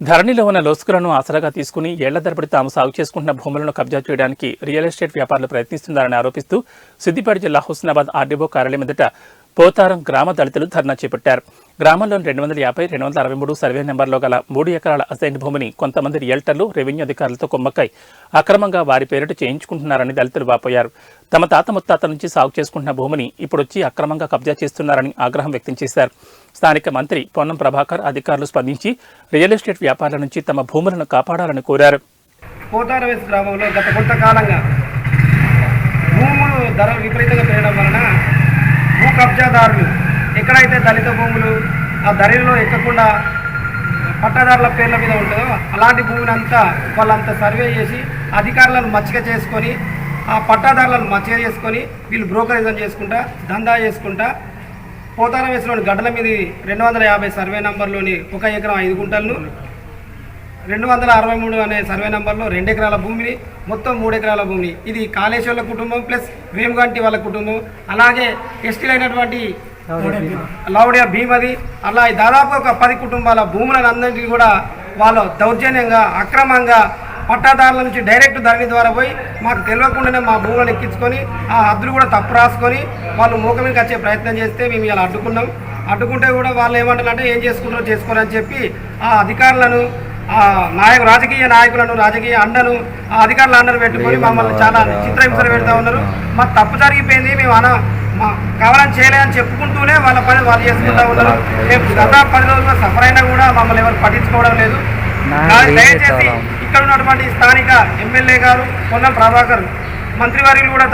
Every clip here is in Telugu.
ధరణిలో ఉన్న లోసుకులను ఆసరాగా తీసుకుని ఏళ్ళ తరబడి తాము సాగు చేసుకుంటున్న భూములను కబ్జా చేయడానికి రియల్ ఎస్టేట్ వ్యాపారులు ప్రయత్నిస్తున్నారని ఆరోపిస్తూ సిద్దిపేట జిల్లా హుస్నాబాద్ ఆర్డీఓ కార్యాలయం ఎదుట పోతారం గ్రామ దళితులు ధర్నా చేపట్టారు. గ్రామంలోని రెండు వందల యాభై రెండు వందల అరవై మూడు సర్వే నెంబర్లో గల మూడు ఎకరాల అసైన్ భూమిని కొంతమంది రియల్టర్లు రెవెన్యూ అధికారులతో కుమ్మక్కై అక్రమంగా వారి పేరిట చేయించుకుంటున్నారని దళితులు వాపోయారు. తమ తాత ముత్తాత నుంచి సాగు చేసుకుంటున్న భూమిని ఇప్పుడొచ్చి అక్రమంగా కబ్జా చేస్తున్నారని ఆగ్రహం వ్యక్తం చేశారు. స్థానిక మంత్రి పొన్నం ప్రభాకర్ అధికారులు స్పందించి రియల్ ఎస్టేట్ వ్యాపారుల నుంచి తమ భూములను కాపాడాలని కోరారు. గ్రామంలో గత కొంతకాలంగా భూములు ధరలు విపరీతంగా పెరగడం వలన భూ కబ్జాదారులు ఎక్కడైతే దళిత భూములు ఆ దరిలో ఎక్కకుండా పట్టాదారుల పేర్ల మీద ఉంటుందో అలాంటి భూమిని అంతా వాళ్ళంతా సర్వే చేసి అధికారులను మచ్చిక చేసుకొని ఆ పట్టాదారులను మచ్చిక చేసుకొని వీళ్ళు బ్రోకరేజం చేసుకుంటా దందా చేసుకుంటా పోతారం వేసులోని గడ్డల మీద రెండు వందల యాభై సర్వే నంబర్లోని ఒక ఎకరం ఐదు గుంటలను రెండు వందల అరవై మూడు అనే సర్వే నెంబర్లో రెండు ఎకరాల భూమిని మొత్తం మూడు ఎకరాల భూమిని. ఇది కాళేశ్వర్ల కుటుంబం ప్లస్ వేముగంటి వాళ్ళ కుటుంబం. అలాగే ఎస్టీలైనటువంటి అయినటువంటి లౌడియా భీమది. అలా దాదాపు ఒక పది కుటుంబాల భూములను అందరికీ కూడా వాళ్ళు దౌర్జన్యంగా అక్రమంగా పట్టాదారుల నుంచి డైరెక్ట్ ధరణి ద్వారా పోయి మాకు తెలియకుండానే మా భూములను ఎక్కించుకొని ఆ హద్దులు కూడా తప్పు రాసుకొని వాళ్ళు మూకమికి వచ్చే ప్రయత్నం చేస్తే మేము ఇలా అడ్డుకున్నాం. అడ్డుకుంటే కూడా వాళ్ళు ఏమంటారంటే ఏం చేసుకుంటారో చేసుకోరని చెప్పి ఆ అధికారులను నాయకు రాజకీయ నాయకులను రాజకీయ అండను ఆ అధికారుల అండను పెట్టుకొని మమ్మల్ని చాలా చిత్రహింసలు పెడతా ఉన్నారు. మా తప్పు జరిగిపోయింది మేము అన మా కావాలని చేయలేదని చెప్పుకుంటూనే వాళ్ళ పని వాళ్ళు చేసుకుంటా ఉన్నారు. మేము గత పది రోజుల్లో సఫర్ అయినా కూడా మమ్మల్ని ఎవరు పట్టించుకోవడం లేదు. దయచేసి ఇక్కడ ఉన్నటువంటి స్థానిక ఎమ్మెల్యే గారు పొన్నం ప్రభాకర్ మంత్రివర్యులు కూడా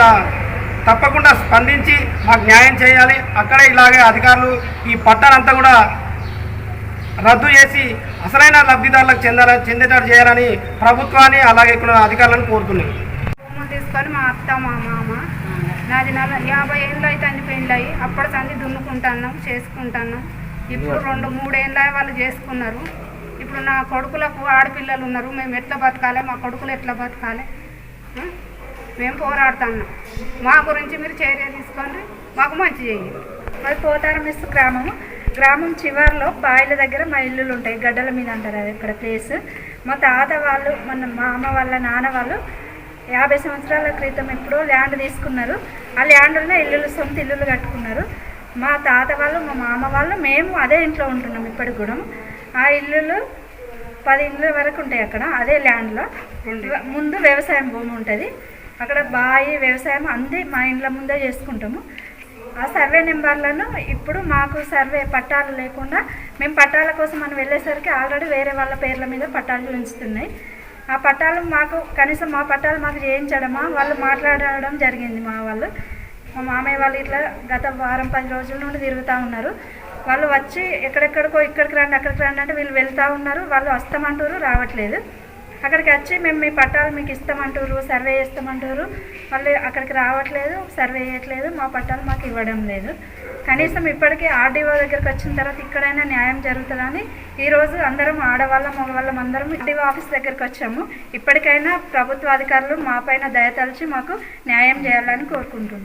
తప్పకుండా స్పందించి మాకు న్యాయం చేయాలి. అక్కడే ఇలాగే అధికారులు ఈ పట్టాలంతా కూడా రద్దు చేసి అసలైన లబ్ధిదారులకు చెందాల చెందేటట్టు చేయాలని ప్రభుత్వాన్ని అలాగే ఇక్కడ అధికారులను కోరుతున్నాయి. తీసుకొని మా అత్త మా మామ నాది నల యాభై ఏళ్ళు అయితే అన్ని పెళ్ళయి. అప్పటి సంది దున్నుకుంటున్నాం చేసుకుంటున్నాం. ఇప్పుడు రెండు మూడేళ్ళ వాళ్ళు చేసుకున్నారు. ఇప్పుడు నా కొడుకులకు ఆడపిల్లలు ఉన్నారు. మేము ఎట్లా బతకాలి? మా కొడుకులు ఎట్లా బతకాలి? మేము పోరాడుతున్నాం. మా గురించి మీరు చర్య తీసుకోండి. మాకు మంచి చేయండి. అది పోతారమిస్తు గ్రామము. గ్రామం చివర్లో బాయిల దగ్గర మా ఇల్లులు ఉంటాయి. గడ్డల మీద అంటారు అది ఇక్కడ ప్లేస్ మా తాత వాళ్ళు మన మా అమ్మ వాళ్ళ నాన్న వాళ్ళు యాభై సంవత్సరాల క్రితం ఎప్పుడో ల్యాండ్ తీసుకున్నారు. ఆ ల్యాండ్లోనే ఇల్లులు సొంత ఇల్లులు కట్టుకున్నారు. మా తాత వాళ్ళు మా మామ వాళ్ళు మేము అదే ఇంట్లో ఉంటున్నాం ఇప్పటికి కూడా. ఆ ఇల్లులు పది ఇళ్ళ వరకు ఉంటాయి అక్కడ అదే ల్యాండ్లో ముందు వ్యవసాయం భూమి ఉంటుంది. అక్కడ బాయి వ్యవసాయం అంది మా ఇండ్ల ముందే చేసుకుంటాము. ఆ సర్వే నెంబర్లను ఇప్పుడు మాకు సర్వే పట్టాలు లేకుండా మేము పట్టాల కోసం మనం వెళ్ళేసరికి ఆల్రెడీ వేరే వాళ్ళ పేర్ల మీద పట్టాలు ఉంచుతున్నాయి ఆ పట్టాలు మాకు కనీసం మా పట్టాలు మాకు చేయించడమా వాళ్ళు మాట్లాడడం జరిగింది మా వాళ్ళు. మా మామయ్య వాళ్ళు ఇట్లా గత వారం పది రోజుల నుండి తిరుగుతూ ఉన్నారు. వాళ్ళు వచ్చి ఎక్కడెక్కడికో ఇక్కడికి రండి అక్కడికి రండి అంటే వీళ్ళు వెళ్తూ ఉన్నారు. వాళ్ళు వస్తామంటారు రావట్లేదు. అక్కడికి వచ్చి మేము మీ పట్టాలు మీకు ఇస్తామంటారు సర్వే చేస్తామంటారు. మళ్ళీ అక్కడికి రావట్లేదు సర్వే చేయట్లేదు మా పట్టాలు మాకు ఇవ్వడం లేదు. కనీసం ఇప్పటికీ ఆర్డీఓ దగ్గరికి వచ్చిన తర్వాత ఇక్కడైనా న్యాయం జరుగుతుందని ఈరోజు అందరం ఆడవాళ్ళం మగవాళ్ళం అందరం ఆర్డీఓ ఆఫీస్ దగ్గరికి వచ్చాము. ఇప్పటికైనా ప్రభుత్వ అధికారులు మా పైన దయతలిచి మాకు న్యాయం చేయాలని కోరుకుంటున్నాం.